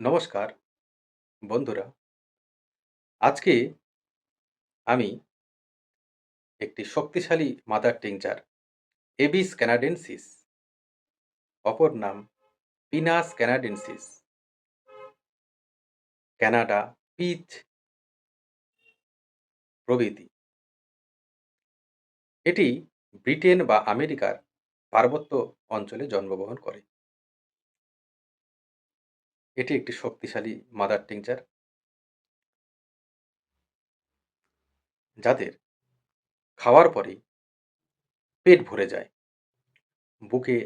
নমস্কার, বন্ধুরা। আজকে আমি একটি শক্তিশালী মাদার টিংচার, এবিস ক্যানাডেন্সিস, অপর নাম পিনাস ক্যানাডেন্সিস। ক্যানাডা পিচ প্রভৃতি। এটি ব্রিটেন বা আমেরিকার পার্বত্য অঞ্চলে জন্মগ্রহণ করে। এটি একটি শক্তিশালী মাদার টিংচার যাদের খাওয়ার পরেই পেট ভরে যায়। বুকে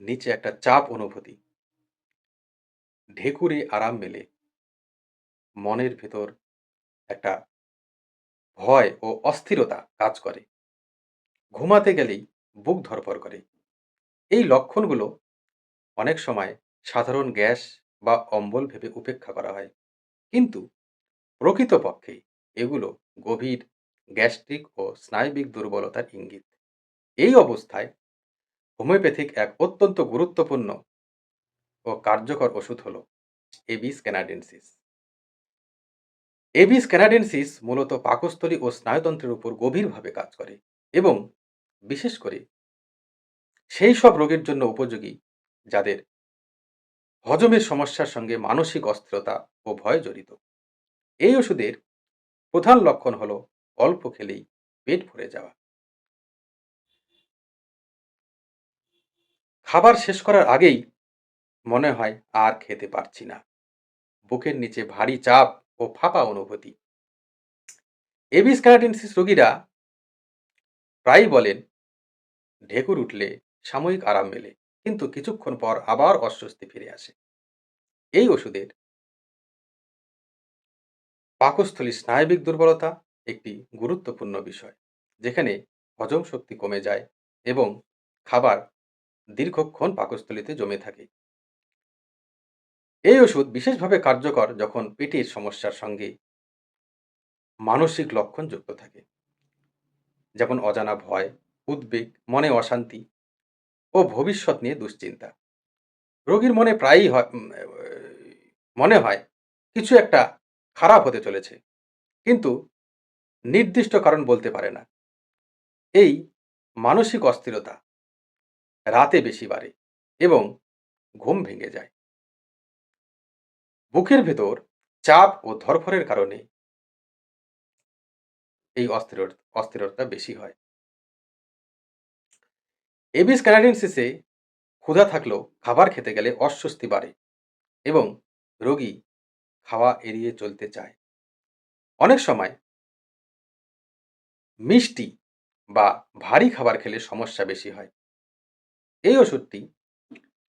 নিচে একটা চাপ অনুভূতি। ঢেকুরে আরাম মেলে। মনের ভেতর একটা ভয় ও অস্থিরতা কাজ করে। ঘুমাতে গেলেই বুক ধরপর করে। এই লক্ষণগুলো অনেক সময় সাধারণ গ্যাস বা অম্বল ভেবে উপেক্ষা করা হয়। কিন্তু প্রকৃতপক্ষে এগুলো গভীর, গ্যাস্ট্রিক ও স্নায়বিক দুর্বলতার ইঙ্গিত। এই অবস্থায় হোমিওপ্যাথিক এক অত্যন্ত গুরুত্বপূর্ণ ও কার্যকর ওষুধ হল এবিস ক্যানাডেন্সিস এবিস ক্যানাডেন্সিস মূলত পাকস্থলী ও স্নায়ুতন্ত্রের উপর গভীরভাবে কাজ করে এবং বিশেষ করে সেই সব রোগের জন্য উপযোগী যাদের হজমের সমস্যার সঙ্গে মানসিক অস্থিরতা ও ভয় জড়িত। এই ওষুধের প্রধান লক্ষণ হলো অল্প খেলেই পেট ভরে যাওয়া। খাবার শেষ করার আগেই মনে হয় আর খেতে পারছি না। বুকের নিচে ভারী চাপ ও ফাঁপা অনুভূতি। এবিস ক্যানাডেন্সিস রোগীরা প্রায়ই বলেন, ঢেকুর উঠলে সাময়িক আরাম মেলে, কিন্তু কিছুক্ষণ পর আবার অস্বস্তি ফিরে আসে। এই ওষুধের পাকস্থলী স্নায়বিক দুর্বলতা একটি গুরুত্বপূর্ণ বিষয়, যেখানে হজম শক্তি কমে যায় এবং খাবার দীর্ঘক্ষণ পাকস্থলীতে জমে থাকে। এই ওষুধ বিশেষভাবে কার্যকর যখন পেটের সমস্যার সঙ্গে মানসিক লক্ষণ যুক্ত থাকে, যেমন অজানা ভয়, উদ্বেগ, মনে অশান্তি ও ভবিষ্যৎ নিয়ে দুশ্চিন্তা। রোগীর মনে প্রায়ই হয় মনে হয় কিছু একটা খারাপ হতে চলেছে। কিন্তু নির্দিষ্ট কারণ বলতে পারে না। এই মানসিক অস্থিরতা রাতে বেশি বাড়ে এবং ঘুম ভেঙে যায়। বুকের ভেতর চাপ ও ধরফরের কারণে এই অস্থির অস্থিরতা বেশি হয়। এবিস ক্যানাডেন্সিসে ক্ষুধা থাকলেও খাবার খেতে গেলে অস্বস্তি বাড়ে এবং রোগী খাওয়া এড়িয়ে চলতে চায়। অনেক সময় মিষ্টি বা ভারী খাবার খেলে সমস্যা বেশি হয়। এই ওষুধটি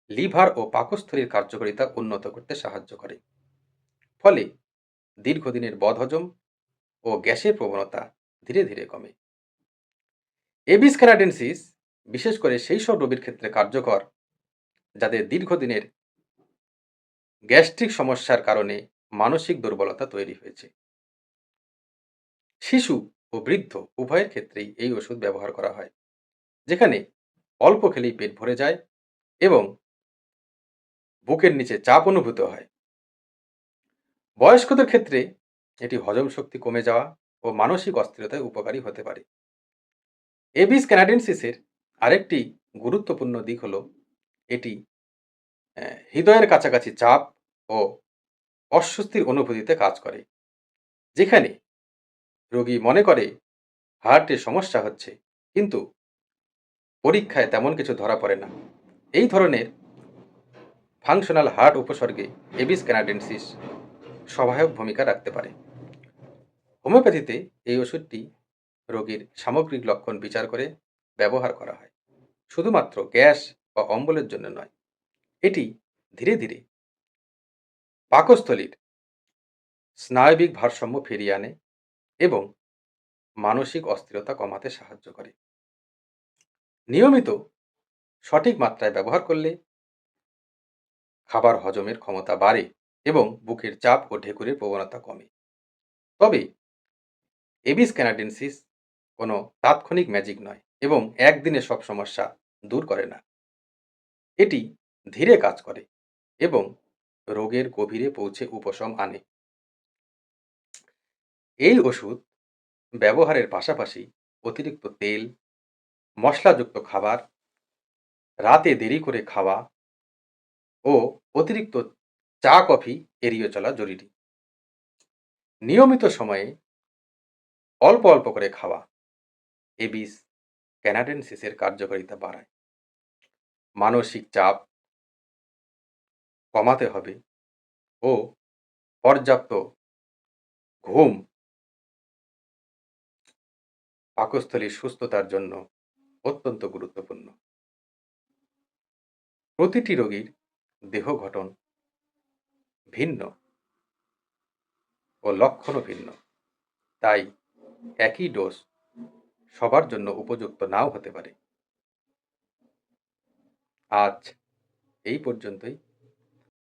লিভার ও পাকস্থলীর কার্যকারিতা উন্নত করতে সাহায্য করে। ফলে দীর্ঘদিনের বদহজম ও গ্যাসের প্রবণতা ধীরে ধীরে কমে। এবিস ক্যানাডেন্সিস বিশেষ করে সেই সব রোগীর ক্ষেত্রে কার্যকর যাদের দীর্ঘদিনের গ্যাস্ট্রিক সমস্যার কারণে মানসিক দুর্বলতা তৈরি হয়েছে। শিশু ও বৃদ্ধ উভয়ের ক্ষেত্রেই এই ওষুধ ব্যবহার করা হয়, যেখানে অল্প খেলেই পেট ভরে যায় এবং বুকের নিচে চাপ অনুভূত হয়। বয়স্কদের ক্ষেত্রে এটি হজম শক্তি কমে যাওয়া ও মানসিক অস্থিরতায় উপকারী হতে পারে। এবিস ক্যানাডেন্সিসের আরেকটি গুরুত্বপূর্ণ দিক হলো এটি হৃদয়ের কাছাকাছি চাপ ও অস্বস্তির অনুভূতিতে কাজ করে। যেখানে রোগী মনে করে, হার্টের সমস্যা হচ্ছে, কিন্তু পরীক্ষায় তেমন কিছু ধরা পড়ে না। এই ধরনের ফাংশনাল হার্ট উপসর্গে এবিস ক্যানাডেন্সিস সহায়ক ভূমিকা রাখতে পারে। হোমিওপ্যাথিতে এই ওষুধটি রোগীর সামগ্রিক লক্ষণ বিচার করে ব্যবহার করা হয়। শুধুমাত্র গ্যাস বা অম্বলের জন্য নয়। এটি ধীরে ধীরে পাকস্থলীর স্নায়বিক ভারসাম্য ফিরিয়ে আনে এবং মানসিক অস্থিরতা কমাতে সাহায্য করে। নিয়মিত সঠিক মাত্রায় ব্যবহার করলে খাবার হজমের ক্ষমতা বাড়ে এবং বুকের চাপ ও ঢেকুরের প্রবণতা কমে। তবে এবিস ক্যানাডেন্সিস কোনো তাৎক্ষণিক ম্যাজিক নয় এবং একদিনে সব সমস্যা দূর করে না। এটি ধীরে কাজ করে এবং রোগের গভীরে পৌঁছে উপশম আনে। এই ওষুধ ব্যবহারের পাশাপাশি অতিরিক্ত তেল, মশলাযুক্ত খাবার, রাতে দেরি করে খাওয়া ও অতিরিক্ত চা, কফি এড়িয়ে চলা জরুরি। নিয়মিত সময়ে অল্প অল্প করে খাওয়া। এবিস ক্যানাডেনসিসের কার্যকারিতা বাড়ায়। মানসিক চাপ কমাতে হবে ও পর্যাপ্ত ঘুম পাকস্থলীর সুস্থতার জন্য অত্যন্ত গুরুত্বপূর্ণ। প্রতিটি রোগীর দেহ গঠন ভিন্ন ও লক্ষণও ভিন্ন, তাই একই ডোজ সবার জন্য উপযুক্ত নাও হতে পারে। আজ এই পর্যন্তই।